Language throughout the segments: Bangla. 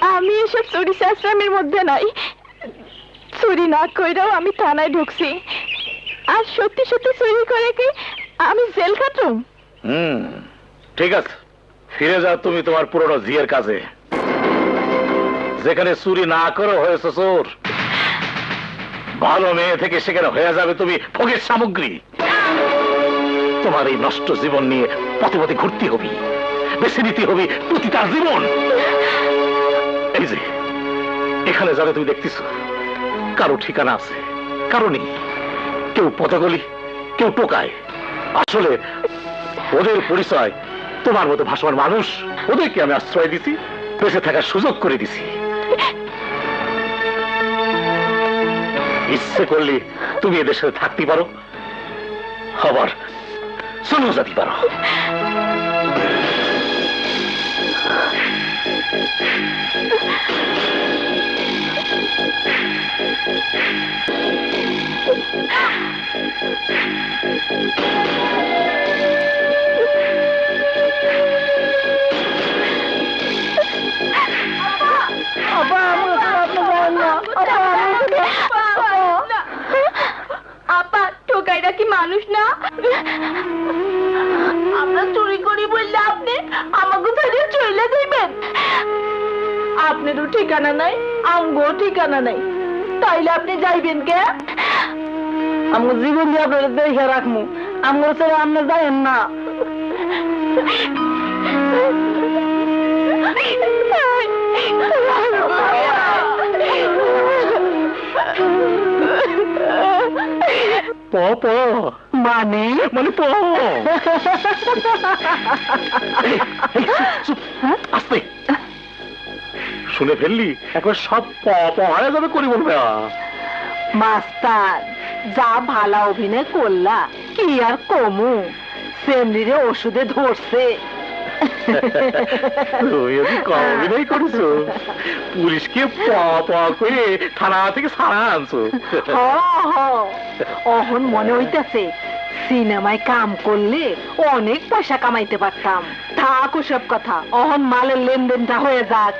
আমি এসব চুরি শাস্ত্রামের মধ্যে নাই। চুরি না কইরাও আমি থানায় ঢুকছি। আর সত্যি সত্যি চুরি করে কি আমি জেল খাটুম? হুম, ঠিক আছে। ফিরে যাও তুমি তোমার পুরনো জিয়ের কাজে যেখানে চুরি না করো হয়েছে চোর। ভালো মেয়ে থেকে সেখানে হয়ে যাবে তুমি ভোগের সামগ্রী। তোমার এই নষ্ট জীবন নিয়ে পথে পথে ঘুরতে হবে, বেছে নিতে হবে প্রতি তার জীবন। যে, এখানে যারা তুমি দেখতেছো, কারও ঠিকানা আছে, কারও নেই। কেউ পথগলি কেউ টোকায়। আসলে, ওদের পরিচয় তোমার মতো ভাষমান মানুষ, ওদেরকে আমি আশ্রয় দিছি, বেঁচে থাকার সুযোগ করে দিছি। ইচ্ছে করলে তুমি এদের সাথে থাকতে পারো। আবার চলেও যেতে পারো। Ah! আপনারও ঠিকানা নাই আমগো ঠিকানা নাই। তাইলে আপনি যাইবেন কে? আমার জীবন দিয়ে আপনারা দেখে রাখব আমার ছেড়ে আপনি যাবেন না। প মানে? মানে আস্তে। শুনে ফেললি? একবার সব প যাবে করি বলবে। মাস্টার যা ভালো অভিনয় করলা কি আর কমু? সেমনিরে ওষুধে ধরছে। তুই আমি কম অভিনয় করেছ পুলিশকে প প করে থানা থেকে সারা আনছো। হ হ। অহন মনে হইতেছে সিনেমায় কাম করলে অনেক পয়সা কামাইতে পারতাম। থাক সব কথা অহন মালের লেনদেনটা হয়ে যাক।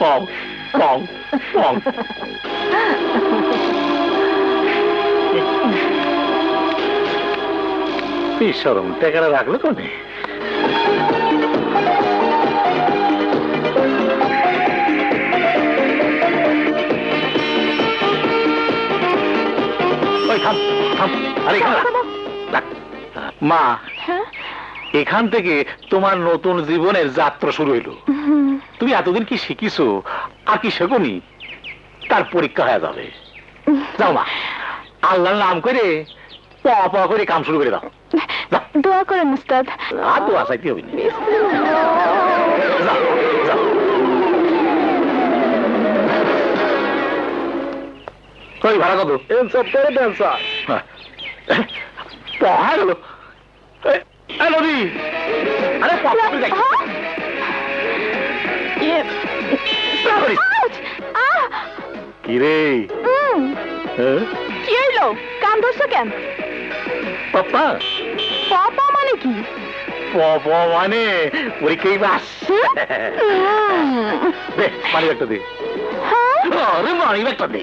পং পং পং সরম টাকাটা রাখল কোনে। মা এখান থেকে তোমার নতুন জীবনের যাত্রা শুরু হইল। তুমি এতদিন কি শিখিছো? আর কি শেখনি? তার পরীক্ষা হয়ে যাবে। যাও মা আল্লাহর নাম করে প প করে কাম শুরু করে দাও। দোয়া করেন উস্তাদ আর তো আসাইতে হবে না। ভাড়া কত? সপ্তাহে দেন স্যার হ্যাঁ। পড়া গেল। নদী। আরে পড়া করে দেখ! কি রে? কি হইল? কান ধরছো কেন? পাপ্পা পাপা মানে কি? প প মানে পরীক্ষাই বাস দে মানি ব্যাগটা দে। হ্যাঁ? আরে মানি ব্যাগটা দে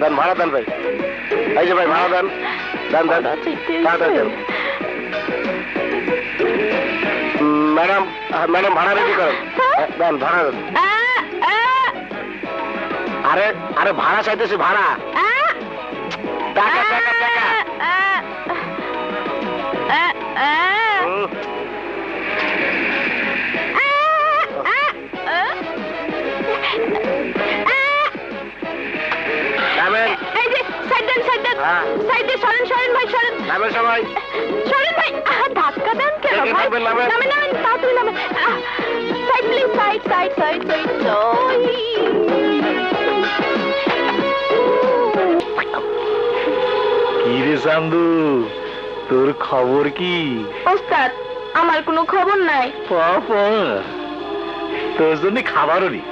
দেন ভাড়া দেন ভাই। এই যে ভাই ভাড়া দেন দেন দেন। দেন। ম্যাডাম ম্যাডাম ভাড়া রেডি করেন। দেন ভাড়া দেন। আরে আরে ভাড়া চাইতেছি ভাড়া। টাকা টাকা টাকা। নামে সবাই ভাই ধাক্কা দেন কেন ভাই? নামেন? তাড়াতাড়ি নামেন side please side side side side কি রে চান্দু তোর খবর কি? ওস্তাদ আমার কোনো খবর নাই। বাবা তোর জন্য খাবারও নেই।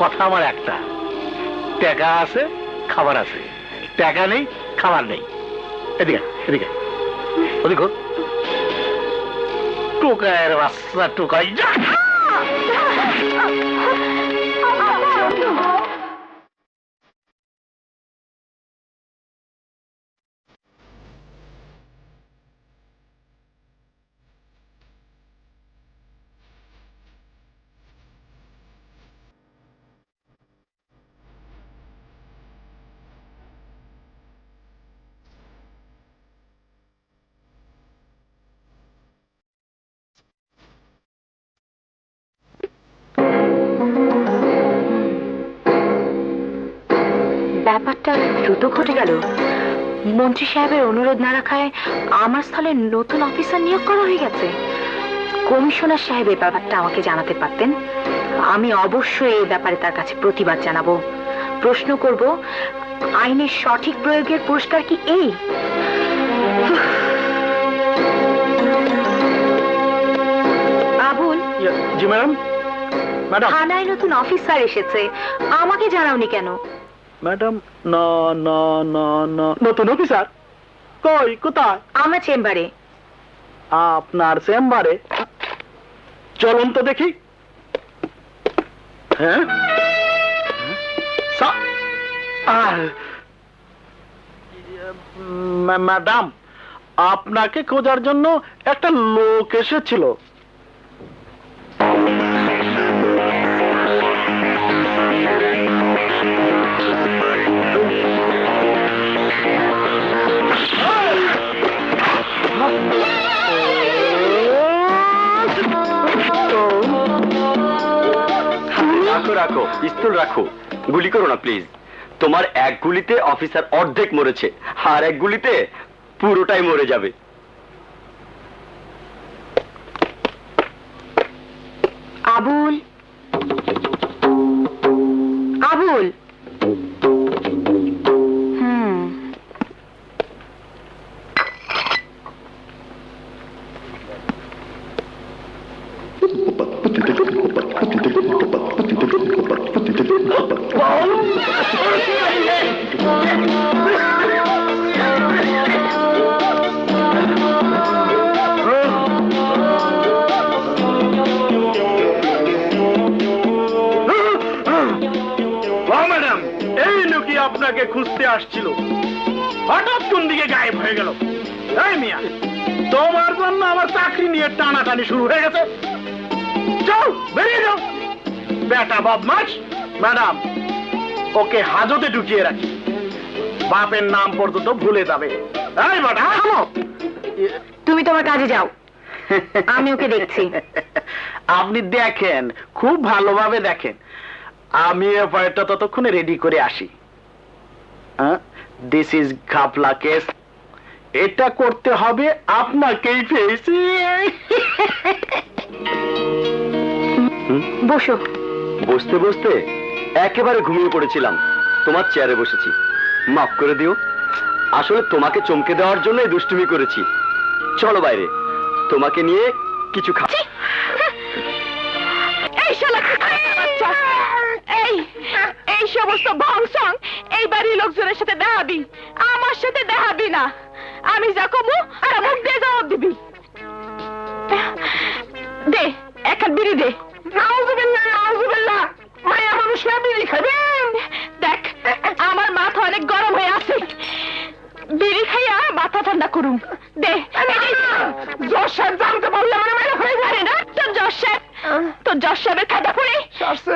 কথা আমার একটা। টাকা আছে খাবার আছে। টাকা নেই খাবার নেই। এদিকে এদিকে। ওদিকে। টোকায়ের বাচ্চা টোকাই যা ব্যাপারটা দ্রুত ঘটে গেল। মন্ত্রী সাহেবের অনুরোধ না রাখায় আমার স্থলে নতুন অফিসার নিয়োগ করা হয়ে গেছে। কমিশনার সাহেব এই ব্যাপারটা আমাকে জানাতে পারতেন। আমি অবশ্যই এই ব্যাপারে তার কাছে প্রতিবাদ জানাব। প্রশ্ন করব আইনের সঠিক প্রয়োগের পুরস্কার কি এই? আবুল। জি ম্যাডাম? ম্যাডাম। থানায় নতুন অফিসার এসেছে। আমাকে জানাওনি কেন? ম্যাডাম না না না না। নতুন অফিসার? কই কোথায়? আমার চেম্বারে। আপনার চেম্বারে? চলুন তো দেখি। হ্যাঁ? ম্যাডাম আপনাকে খোঁজার জন্য একটা লোক এসেছিল। রাখো রাখো, স্থল রাখো। গুলি করো না প্লিজ তোমার এক গুলিতে অফিসার অর্ধেক মরেছে, আর এক গুলিতে পুরোটাই মরে যাবে। আবুল আপনাকে খুঁজতে আসছিল। হঠাৎ কোন দিকে গায়েব হয়ে গেল? এই মিয়া তোমার জন্য আমার চাকরি নিয়ে টানাটানি শুরু হয়ে গেছে। যাও বেরিয়ে যাও। বেটা বদমাস ম্যাডাম ওকে হাজতে ঢুকিয়ে রাখি। বাপের নাম পর্যন্ত ভুলে যাবে। এই বেটা থামো। তুমি তোমার কাজে যাও। আমি ওকে দেখছি। আপনি দেখেন খুব ভালোভাবে দেখেন। আমি এফআইআরটা ততক্ষণে রেডি করে আসি। দিস ইজ ঘাপলা কেস এটা করতে হবে আপনাকেই পেয়েছি বসো। বসতে বসতে একেবারে ঘুমিয়ে পড়েছিলাম। তোমার চেয়ারে বসেছি। মাফ করে দিও। আসলে তোমাকে চমকে দেওয়ার জন্য দুষ্টুমি করেছি। চলো বাইরে। তোমাকে নিয়ে কিছু খা সমস্ত ভংসং এই বাড়ির লোকজনের সাথে দেখাবি আমার সাথে দেখাবি না আমি যা কমু আর মুখ দিয়ে জবাব দিবি দে এক বিড়ি দে নাউজুবিল্লাহ নাউজুবিল্লাহ মায়া মানুষ না বিড়ি খাবেন দেখ আমার মাথা অনেক গরম হয়ে আছে বিড়ি খাইয়া মাথা ঠান্ডা করুম দে জশ সাহেব জানতে পারলে আমার মেরে হয়ে যাবে না তোর জশ সাহেব তোর জশ সাহেবের খাতা পড়ে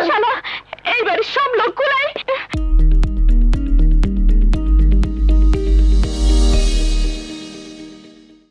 শালা এইবার লোক কুলাই